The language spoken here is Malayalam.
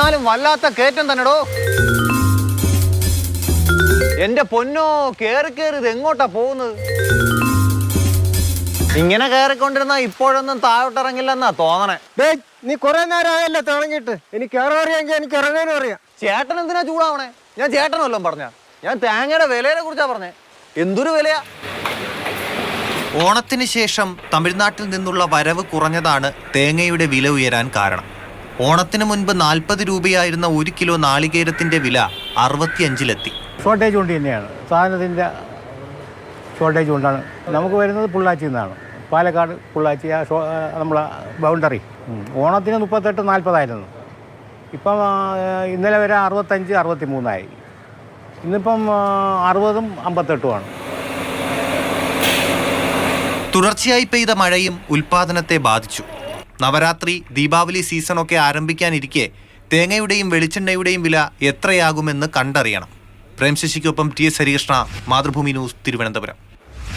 എന്നാലും വല്ലാത്ത കേറ്റം തന്നെടോ. എന്റെ പൊന്നോ കേറി കേറി ഇത് എങ്ങോട്ടാ പോകുന്നത്? ഇങ്ങനെ കയറിക്കൊണ്ടിരുന്ന ഇപ്പോഴൊന്നും താഴോട്ടിറങ്ങില്ലെന്നാ തോന്നണേ. നീ കുറെ നേരം ആയല്ലോ തുടങ്ങിയിട്ട് എനിക്ക് അറിയാമെങ്കിൽ എനിക്ക് ഇറങ്ങാനും അറിയാം. ചേട്ടൻ എന്തിനാ ചൂടാവണേ? ഞാൻ ചേട്ടനല്ലോ പറഞ്ഞ? ഞാൻ തേങ്ങയുടെ വിലയെ കുറിച്ചാ പറഞ്ഞേ. എന്തൊരു വിലയാ? ഓണത്തിന് ശേഷം തമിഴ്നാട്ടിൽ നിന്നുള്ള വരവ് കുറഞ്ഞതാണ് തേങ്ങയുടെ വില ഉയരാൻ കാരണം. ഓണത്തിന് മുൻപ് നാൽപ്പത് രൂപയായിരുന്ന ഒരു കിലോ നാളികേരത്തിന്റെ വില അറുപത്തിയഞ്ചിലെത്തി. ഷോർട്ടേജ് കൊണ്ട് തന്നെയാണ്. സാധനത്തിന്റെ ഷോർട്ടേജ് കൊണ്ടാണ്. നമുക്ക് വരുന്നത് പൊള്ളാച്ചിയിൽ നിന്നാണ്. പാലക്കാട് പൊള്ളാച്ചി ആ ഷോ നമ്മളെ ബൗണ്ടറി. ഓണത്തിന് മുപ്പത്തെട്ട് നാൽപ്പതായിരുന്നു. ഇപ്പം ഇന്നലെ വരെ അറുപത്തഞ്ച് അറുപത്തി മൂന്നായി ഇന്നിപ്പം അറുപതും അമ്പത്തെട്ടുമാണ് തുടർച്ചയായി പെയ്ത മഴയും ഉൽപാദനത്തെ ബാധിച്ചു. നവരാത്രി ദീപാവലി സീസണൊക്കെ ആരംഭിക്കാനിരിക്കെ തേങ്ങയുടെയും വെളിച്ചെണ്ണയുടെയും വില എത്രയാകുമെന്ന് കണ്ടറിയണം. പ്രേംശശിക്കൊപ്പം T S Harikrishna Mathrubhumi news Thiruvananthapuram.